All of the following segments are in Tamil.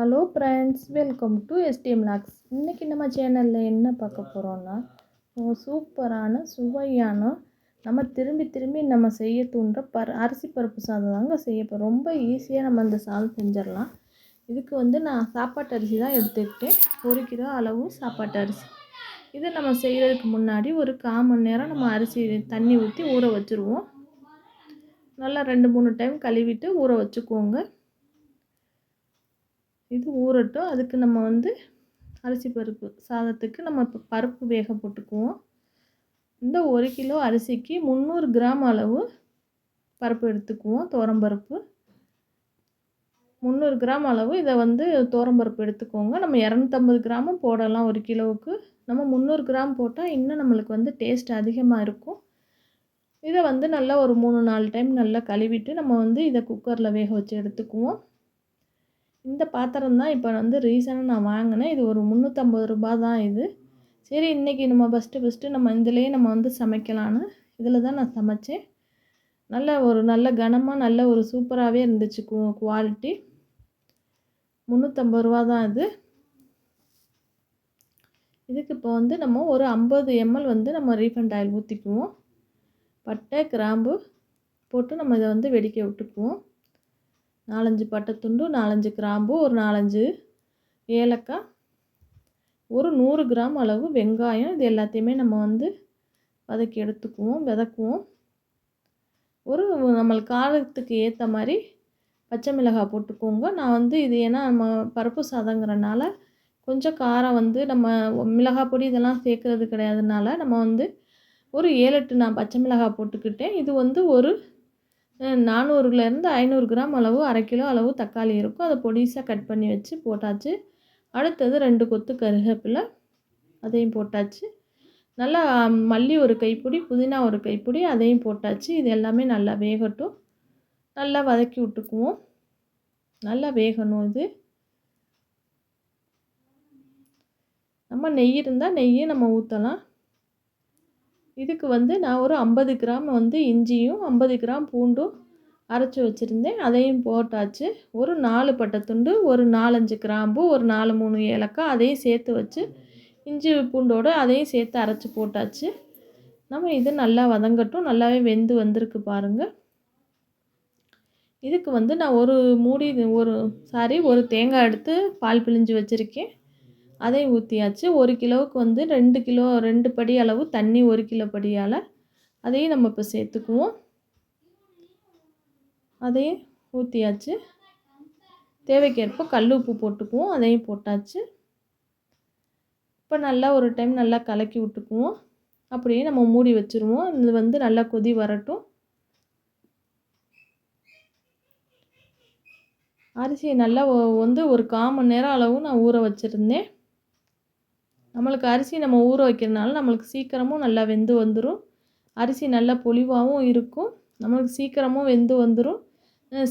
Hello friends welcome to STM logs இன்றைக்கி நம்ம சேனலில் என்ன பார்க்க போகிறோன்னா சூப்பரான சுவையான நம்ம திரும்பி திரும்பி நம்ம செய்ய தூண்டுற பர் அரிசி பருப்பு சாதம் தாங்க செய்ய ரொம்ப ஈஸியாக நம்ம அந்த சாதம் செஞ்சிடலாம். இதுக்கு வந்து நான் சாப்பாட்டு அரிசி தான் எடுத்துக்கிட்டேன். ஒரு கிலோ அளவு சாப்பாட்டு அரிசி. இதை நம்ம செய்கிறதுக்கு முன்னாடி ஒரு கால் மணி நேரம் நம்ம அரிசி தண்ணி ஊற்றி ஊற வச்சுருவோம். நல்லா ரெண்டு மூணு டைம் கழுவிட்டு ஊற வச்சுக்கோங்க. இது ஊறட்டும். அதுக்கு நம்ம வந்து அரிசி பருப்பு சாதத்துக்கு நம்ம இப்போ பருப்பு வேக போட்டுக்குவோம். இந்த ஒரு கிலோ அரிசிக்கு முந்நூறு கிராம் அளவு பருப்பு எடுத்துக்குவோம் துவரம்பருப்பு முந்நூறு கிராம் அளவு இதை வந்து துவரம்பருப்பு எடுத்துக்கோங்க. நம்ம இரநூத்தம்பது கிராமும் போடலாம் ஒரு கிலோவுக்கு. நம்ம முந்நூறு கிராம் போட்டால் இன்னும் நம்மளுக்கு வந்து டேஸ்ட் அதிகமாக இருக்கும். இதை வந்து நல்லா ஒரு மூணு நாலு டைம் நல்லா கழுவிட்டு நம்ம வந்து இதை குக்கரில் வேக வச்சு எடுத்துக்குவோம். இந்த பாத்திரம் தான் இப்போ வந்து ரீசனாக நான் வாங்கினேன். இது ஒரு முந்நூற்றம்பது ரூபா தான் இது. சரி இன்றைக்கி நம்ம ஃபஸ்ட்டு ஃபஸ்ட்டு நம்ம இதிலேயே நம்ம வந்து சமைக்கலான்னு இதில் தான் நான் சமைச்சேன். நல்ல ஒரு நல்ல கனமாக நல்ல ஒரு சூப்பராகவே இருந்துச்சு குவாலிட்டி முந்நூற்றம்பது ரூபா தான் இது. இதுக்கு இப்போ வந்து நம்ம ஒரு ஐம்பது எம்எல் வந்து நம்ம ரீஃபண்ட் ஆயில் ஊற்றிக்குவோம் பட்டை கிராம்பு போட்டு நம்ம இதை வந்து வெடிக்க விட்டுக்குவோம். நாலஞ்சு பட்டை துண்டு நாலஞ்சு கிராம்பு ஒரு நாலஞ்சு ஏலக்காய் ஒரு நூறு கிராம் அளவு வெங்காயம். இது எல்லாத்தையுமே நம்ம வந்து வதக்கி எடுத்துக்குவோம் விதக்குவோம். ஒரு நம்மளுக்கு காரத்துக்கு ஏற்ற மாதிரி பச்சை மிளகாய் போட்டுக்கோங்க. நான் வந்து இது ஏன்னா நம்ம பருப்பு சாதங்கிறனால கொஞ்சம் காரம் வந்து நம்ம மிளகாய் பொடி இதெல்லாம் சேர்க்குறது கிடையாதுனால நம்ம வந்து ஒரு ஏழு எட்டு நான் பச்சை மிளகாய் போட்டுக்கிட்டேன். இது வந்து ஒரு நானூறுலேருந்து ஐநூறு கிராம் அளவு அரை கிலோ அளவு தக்காளி இருக்கும். அதை பொடிசாக கட் பண்ணி வச்சு போட்டாச்சு. அடுத்தது ரெண்டு கொத்து கருவேப்பிலை அதையும் போட்டாச்சு. நல்லா மல்லி ஒரு கைப்பிடி புதினா ஒரு கைப்பிடி அதையும் போட்டாச்சு. இது எல்லாமே நல்லா வேகட்டும். நல்லா வதக்கி விட்டுக்குவோம். நல்லா வேகணும் இது. நம்ம நெய் இருந்தால் நெய்யும் நம்ம ஊற்றலாம் இதுக்கு வந்து நான் ஒரு ஐம்பது கிராம் வந்து இஞ்சியும் ஐம்பது கிராம் பூண்டும் அரைச்சி வச்சுருந்தேன். அதையும் போட்டாச்சு. ஒரு நாலு பட்டை துண்டு ஒரு நாலஞ்சு கிராம்பு ஒரு நாலு மூணு ஏலக்காய் அதையும் சேர்த்து வச்சு இஞ்சி பூண்டோடு அதையும் சேர்த்து அரைச்சி போட்டாச்சு. நம்ம இது நல்லா வதங்கட்டும். நல்லாவே வெந்து வந்திருக்கு பாருங்கள் இதுக்கு வந்து நான் ஒரு மூடி ஒரு சாரி ஒரு தேங்காய் எடுத்து பால் பிழிஞ்சு வச்சுருக்கேன். அதையும் ஊற்றியாச்சு ஒரு கிலோவுக்கு வந்து ரெண்டு கிலோ ரெண்டு படி அளவு தண்ணி ஒரு கிலோ படியால் அதையும் நம்ம இப்போ சேர்த்துக்குவோம். அதையும் ஊற்றியாச்சு தேவைக்கேற்ப கல் உப்பு போட்டுக்குவோம். அதையும் போட்டாச்சு. இப்போ நல்லா ஒரு டைம் நல்லா கலக்கி விட்டுக்குவோம். அப்படியே நம்ம மூடி வச்சுருவோம். இது வந்து நல்லா கொதி வரட்டும். அரிசியை நல்லா வந்து ஒரு கால் மணி நேரம் அளவு நான் ஊற வச்சுருந்தேன். நம்மளுக்கு அரிசி நம்ம ஊற வைக்கிறதுனால நம்மளுக்கு சீக்கிரமும் நல்லா வெந்து வந்துடும் அரிசி நல்லா பொலிவாகவும் இருக்கும். நம்மளுக்கு சீக்கிரமும் வெந்து வந்துடும்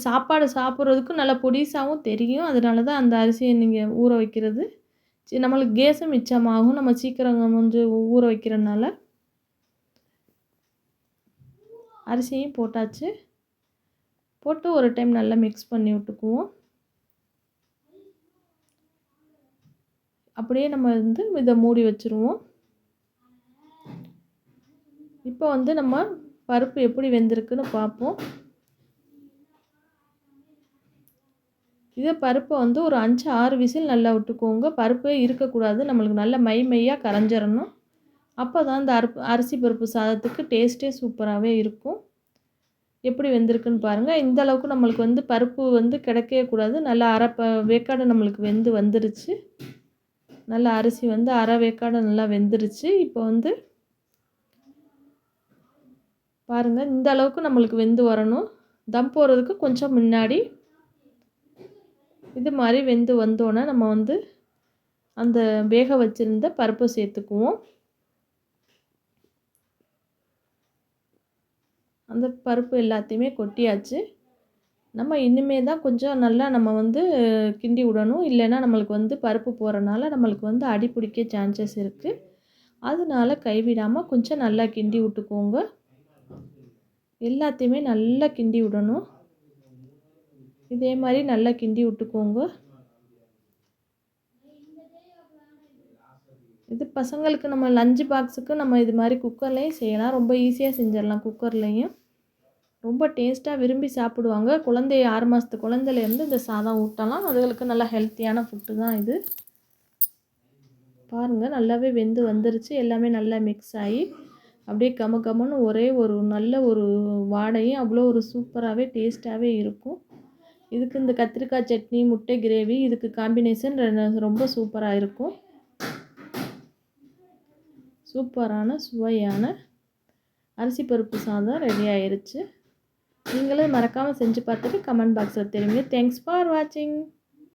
சாப்பாடு சாப்பிட்றதுக்கும் நல்லா பொடிசாகவும் தெரியும். அதனால தான் அந்த அரிசியை நீங்கள் ஊற வைக்கிறது. நம்மளுக்கு கேஸும் மிச்சமாகும். நம்ம சீக்கிரம் கொஞ்சம் ஊற வைக்கிறதுனால. அரிசியும் போட்டாச்சு. போட்டு ஒரு டைம் நல்லா மிக்ஸ் பண்ணி விட்டுக்குவோம். அப்படியே நம்ம வந்து இதை மூடி வச்சுருவோம். இப்போ வந்து நம்ம பருப்பு எப்படி வெந்திருக்குன்னு பார்ப்போம். இதே பருப்பை வந்து ஒரு அஞ்சு ஆறு விசில் நல்லா விட்டுக்கோங்க. பருப்பே இருக்கக்கூடாது. நம்மளுக்கு நல்ல மை மையாக கரைஞ்சிடணும் அப்போ தான் இந்த அருப்பு அரிசி பருப்பு சாதத்துக்கு டேஸ்ட்டே சூப்பராகவே இருக்கும். எப்படி வெந்திருக்குன்னு பாருங்கள் இந்த அளவுக்கு நம்மளுக்கு வந்து பருப்பு வந்து கிடைக்கவே கூடாது. நல்லா அரை வேக்காடு நம்மளுக்கு வெந்து வந்துருச்சு. நல்லா அரிசி வந்து அரை வேக்காடு நல்லா வெந்துருச்சு. இப்போ வந்து பாருங்கள் இந்த அளவுக்கு நம்மளுக்கு வெந்து வரணும். தம் போடுறதுக்கு கொஞ்சம் முன்னாடி இது மாதிரி வெந்து வந்தோன்னே நம்ம வந்து அந்த வேக வச்சுருந்த பருப்பை சேர்த்துக்குவோம். அந்த பருப்பு எல்லாத்தையுமே கொட்டியாச்சு. நம்ம இனிமே தான் கொஞ்சம் நல்லா நம்ம வந்து கிண்டி விடணும். இல்லைன்னா நம்மளுக்கு வந்து பருப்பு போகிறனால நம்மளுக்கு வந்து அடி பிடிக்க சான்சஸ் இருக்குது அதனால கைவிடாமல் கொஞ்சம் நல்லா கிண்டி விட்டுக்கோங்க. எல்லாத்தையுமே நல்லா கிண்டி விடணும். இதே மாதிரி நல்லா கிண்டி விட்டுக்கோங்க. இது பசங்களுக்கு நம்ம லஞ்சு பாக்ஸுக்கு நம்ம இது மாதிரி குக்கர்லேயும் செய்யலாம். ரொம்ப ஈஸியாக செஞ்சிடலாம் குக்கர்லேயும் ரொம்ப டேஸ்ட்டாக விரும்பி சாப்பிடுவாங்க. குழந்தை ஆறு மாதத்து குழந்தையிலேருந்து இந்த சாதம் ஊட்டலாம். அதுகளுக்கு நல்லா ஹெல்த்தியான ஃபுட்டு தான் இது. பாருங்கள் நல்லாவே வெந்து வந்துருச்சு. எல்லாமே நல்லா மிக்ஸ் ஆகி அப்படியே கம கமன்னு ஒரே ஒரு நல்ல ஒரு வாடையும் அவ்வளோ ஒரு சூப்பராகவே டேஸ்ட்டாகவே இருக்கும். இதுக்கு இந்த கத்திரிக்காய் சட்னி முட்டை கிரேவி இதுக்கு காம்பினேஷன் ரொம்ப சூப்பராக இருக்கும். சூப்பரான சுவையான அரிசி பருப்பு சாதம் ரெடி ஆயிடுச்சு நீங்களும் மறக்காமல் செஞ்சு பார்த்துட்டு கமெண்ட் பாக்ஸில் தெரியுங்க. தேங்க்ஸ் ஃபார் வாட்சிங்